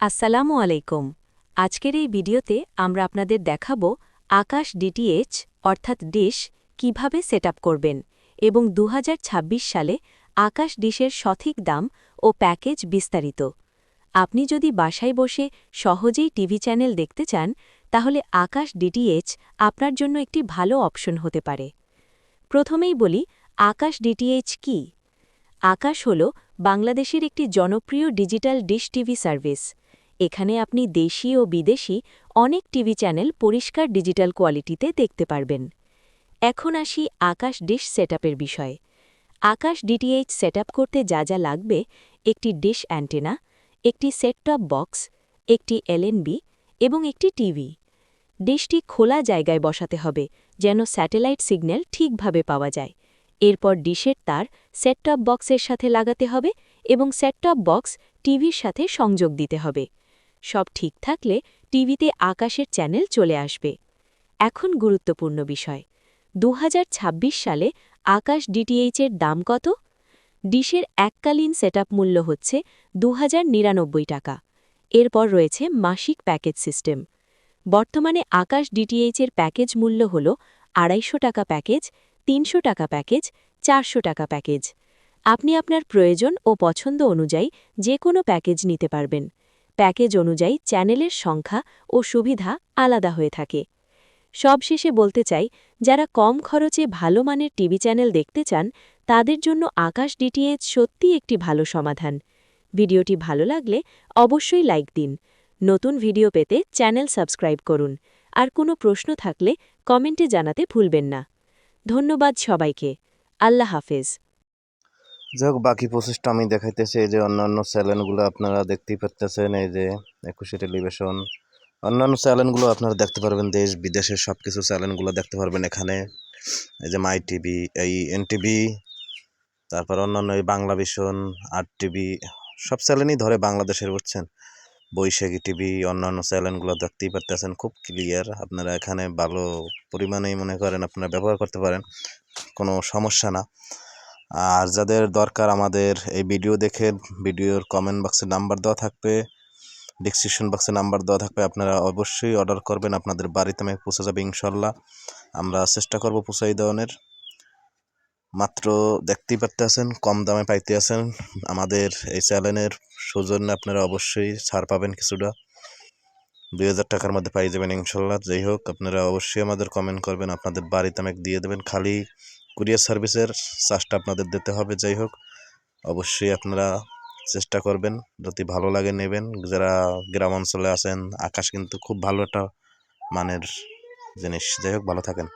আসসালামু আলাইকুম। আজকের এই ভিডিওতে আমরা আপনাদের দেখাবো আকাশ ডিটিএইচ অর্থাৎ ডিশ, কীভাবে সেট করবেন এবং দু হাজার ছাব্বিশ সালে আকাশ ডিশের সঠিক দাম ও প্যাকেজ বিস্তারিত। আপনি যদি বাসায় বসে সহজেই টিভি চ্যানেল দেখতে চান, তাহলে আকাশ ডিটিএইচ আপনার জন্য একটি ভালো অপশন হতে পারে। প্রথমেই বলি, আকাশ ডিটিএইচ কি? আকাশ হল বাংলাদেশের একটি জনপ্রিয় ডিজিটাল ডিশ টিভি সার্ভিস। এখানে আপনি দেশি ও বিদেশি অনেক টিভি চ্যানেল পরিষ্কার ডিজিটাল কোয়ালিটিতে দেখতে পারবেন। এখন আসি আকাশ ডিশ সেটআপের বিষয়ে। আকাশ ডিটিএইচ সেটআপ করতে যা যা লাগবে, একটি ডিশ অ্যান্টেনা, একটি সেটটপ বক্স, একটি এলএনবি এবং একটি টিভি। ডিশটি খোলা জায়গায় বসাতে হবে যেন স্যাটেলাইট সিগন্যাল ঠিকভাবে পাওয়া যায়। এরপর ডিশের তার সেটটপ বক্সের সাথে লাগাতে হবে এবং সেটটপ বক্স টিভির সাথে সংযোগ দিতে হবে। সব ঠিক থাকলে টিভিতে আকাশের চ্যানেল চলে আসবে। এখন গুরুত্বপূর্ণ বিষয় দু হাজার ছাব্বিশ সালে আকাশ ডিটিএইচের দাম কত? ডিশের এককালীন সেটআপ মূল্য হচ্ছে দু হাজার নিরানব্বই টাকা। এরপর রয়েছে মাসিক প্যাকেজ সিস্টেম। বর্তমানে আকাশ ডিটিএইচের প্যাকেজ মূল্য হল আড়াইশো টাকা প্যাকেজ, তিনশো টাকা প্যাকেজ, চারশো টাকা প্যাকেজ। আপনি আপনার প্রয়োজন ও পছন্দ অনুযায়ী যে কোনো প্যাকেজ নিতে পারবেন। প্যাকেজ অনুযায়ী চ্যানেলের সংখ্যা ও সুবিধা আলাদা হয়ে থাকে। সবশেষে বলতে চাই, যারা কম খরচে ভালো মানের টিভি চ্যানেল দেখতে চান, তাদের জন্য আকাশ ডিটিএইচ সত্যি একটি ভালো সমাধান। ভিডিওটি ভালো লাগলে অবশ্যই লাইক দিন। নতুন ভিডিও পেতে চ্যানেল সাবস্ক্রাইব করুন। আর কোনো প্রশ্ন থাকলে কমেন্টে জানাতে ভুলবেন না। ধন্যবাদ সবাইকে। আল্লাহ হাফেজ। যাই বাকি প্রসেসটা আমি দেখাইতেছি। এই যে অন্যান্য চ্যানেলগুলো আপনারা দেখতেই পারতেছেন, এই যে একুশে টেলিভিশন। অন্যান্য চ্যানেলগুলো আপনারা দেখতে পারবেন, দেশ, বিদেশের সব কিছু চ্যানেলগুলো দেখতে পারবেন এখানে। এই যে মাই টিভি, এই এন টিভি, তারপর অন্যান্য এই বাংলা ভিশন আর টিভি, সব চ্যানেলই ধরে বাংলাদেশের, বুঝছেন? বৈশাখী টিভি, অন্যান্য চ্যানেলগুলো দেখতেই পারতেছেন, খুব ক্লিয়ার আপনারা এখানে ভালো পরিমাণেই মনে করেন, আপনারা ব্যবহার করতে পারেন, কোনো সমস্যা না। আর যাদের দরকার আমাদের এই ভিডিও দেখে ভিডিওর কমেন্ট বক্সে নাম্বার দেওয়া থাকবে ডিসক্রিপশন বক্সে নাম্বার দেওয়া থাকবে, আপনারা অবশ্যই অর্ডার করবেন, আপনাদের বাড়িতে আমি পৌঁছে যাবে ইনশাল্লাহ। আমরা চেষ্টা করব পৌঁছাই দেওয়ানের। মাত্র দেখতেই পারতে আছেন কম দামে পাইতে আছেন। আমাদের এই চ্যানেলের সৌজন্যে আপনারা অবশ্যই ছাড় পাবেন কিছুটা। দুই হাজার টাকার মধ্যে পাই যাবেন ইনশাল্লাহ। যাই হোক, আপনারা অবশ্যই আমাদের কমেন্ট করবেন, আপনাদের বাড়িতে আমাকে দিয়ে দেবেন। খালি কুরিয়ার সার্ভিসের চার্জটা আপনাদের দিতে হবে, যাই হোক। অবশ্যই আপনারা চেষ্টা করবেন, যদি ভালো লাগে নেবেন। যারা গ্রাম অঞ্চলে আছেন, আকাশ কিন্তু খুব ভালো একটা মানের জিনিস। যাই হোক, ভালো থাকেন।